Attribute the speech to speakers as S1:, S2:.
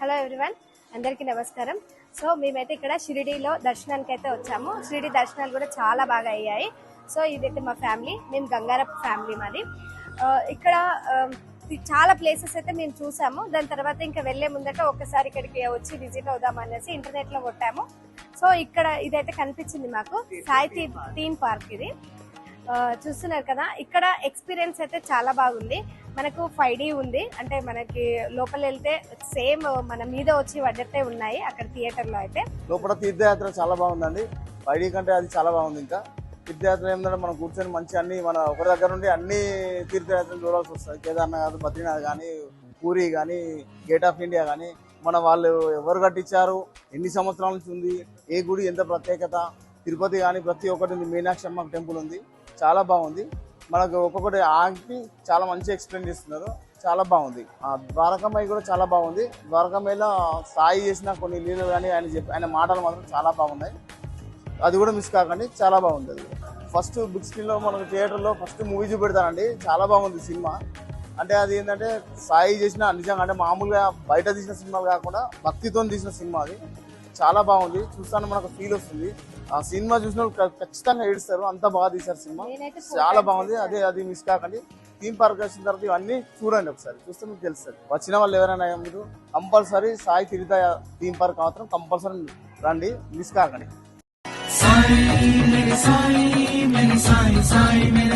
S1: Hello everyone అందరికీ నమస్కారం. So మేమైతే ఇక్కడ షిరిడీలో దర్శనానికి అయితే వచ్చాము. షిరిడి దర్శనాలు కూడా చాలా బాగా అయ్యాయి. సో ఇదైతే మా ఫ్యామిలీ మేము గంగారప్ ఫ్యామిలీ మాది. Uh, ఇక్కడ um, చాలా ప్లేసెస్ అయితే మేము చూసాము. దాని తర్వాత ఇంకా వెళ్ళే ముందట ఒకసారి ఇక్కడికి వచ్చి విజిట్ అవుదాం అనేసి ఇంటర్నెట్లో కొట్టాము. సో ఇక్కడ ఇదైతే కనిపించింది మాకు. సాయి థీమ్ పార్క్ ఇది. చూస్తున్నారు కదా ఇక్కడ ఎక్స్పీరియన్స్ అయితే చాలా బాగుంది. మనకు ఫైవ్ డి ఉంది. అంటే మనకి లోపల వెళ్తే సేమ్ మన మీద వచ్చి పడ్డట్టే ఉన్నాయి అక్కడ థియేటర్లో అయితే.
S2: లోపల తీర్థయాత్ర చాలా బాగుందండి. వైడీ కంటే అది చాలా బాగుంది ఇంకా. తీర్థయాత్ర ఏంటంటే మనం కూర్చొని మంచి అన్ని మన ఒకరి దగ్గర నుండి అన్ని తీర్థయాత్రలు చూడాల్సి వస్తుంది. కేదార్నాథ్ బద్రీనాథ్ కానీ పూరి కానీ గేట్ ఆఫ్ ఇండియా కానీ మన వాళ్ళు ఎవరు కట్టించారు? ఎన్ని సంవత్సరాల నుంచి ఉంది? ఏ గుడి ఎంత ప్రత్యేకత? తిరుపతి కానీ ప్రతి ఒక్కటి ఉంది. మీనాక్షి అమ్మ టెంపుల్ ఉంది. చాలా బాగుంది. మనకు ఒక్కొక్కటి ఆంటి చాలా మంచి ఎక్స్ప్లెయిన్ చేస్తున్నారు. చాలా బాగుంది. ఆ ద్వారకామయ్య కూడా చాలా బాగుంది. ద్వారకమ్మాయిలో సాయి చేసిన కొన్ని లీలలు కానీ ఆయన చెప్పి ఆయన మాటలు మాత్రం చాలా బాగున్నాయి. అది కూడా మిస్ కాకండి. చాలా బాగుంది అది. ఫస్ట్ బిగ్ స్క్రీన్లో మనకు థియేటర్లో ఫస్ట్ మూవీ చూపెడతారండి. చాలా బాగుంది సినిమా. అంటే అది ఏంటంటే సాయి చేసిన నిజంగా అంటే మామూలుగా బయట తీసిన సినిమాలు కాకుండా భక్తితో తీసిన సినిమా అది. చాలా బాగుంది. చూస్తాను మనకు ఫీల్ వస్తుంది. ఆ సినిమా చూసిన ఖచ్చితంగా ఏడుస్తారు. అంత బాగా తీశారు సినిమా. చాలా బాగుంది. అదే అది మిస్ కాకండి. థీమ్ పార్క్ వచ్చిన తర్వాత ఇవన్నీ చూడండి ఒకసారి. చూస్తే మీకు తెలుస్తుంది. వచ్చిన వాళ్ళు ఎవరైనా మీరు కంపల్సరీ సాయి తిరిత థీమ్ పార్క్ మాత్రం కంపల్సరీ రండి. మిస్ కాకండి.
S3: Sai, mere sai,